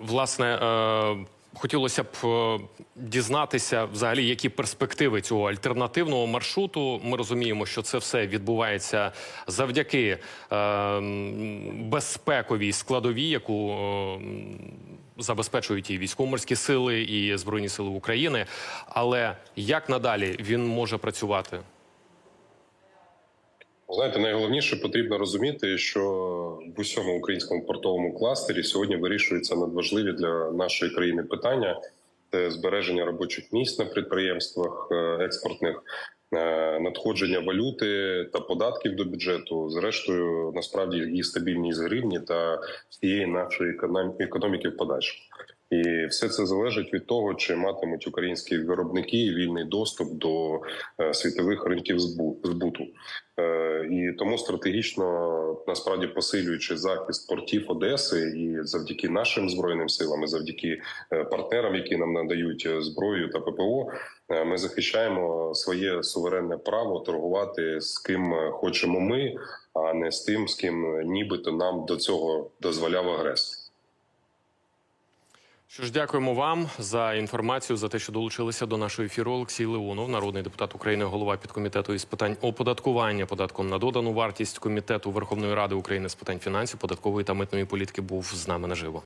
Власне, е, хотілося б е, дізнатися взагалі, які перспективи цього альтернативного маршруту. Ми розуміємо, що це все відбувається завдяки е, безпековій складовій, яку забезпечують і військово-морські сили, і збройні сили України. Але як надалі він може працювати? Знаєте, найголовніше потрібно розуміти, що в усьому українському портовому кластері сьогодні вирішуються надважливі для нашої країни питання: це збереження робочих місць на підприємствах е, експортних, е, надходження валюти та податків до бюджету. Зрештою, насправді і стабільність гривні та всієї нашої економ- економіки в подальшому. І все це залежить від того, чи матимуть українські виробники вільний доступ до е, світових ринків збу- збуту. Е, І тому стратегічно насправді посилюючи захист портів Одеси, і завдяки нашим збройним силам, і завдяки е, партнерам, які нам надають зброю та ППО, ми захищаємо своє суверенне право торгувати з ким хочемо ми, а не з тим, з ким нібито нам до цього дозволяв агресор. Що ж, дякуємо вам за інформацію за те, що долучилися до нашого ефіру. Олексій Леонов, народний депутат України, голова підкомітету із питань оподаткування податком на додану вартість комітету Верховної Ради України з питань фінансів, податкової та митної політики, був з нами наживо.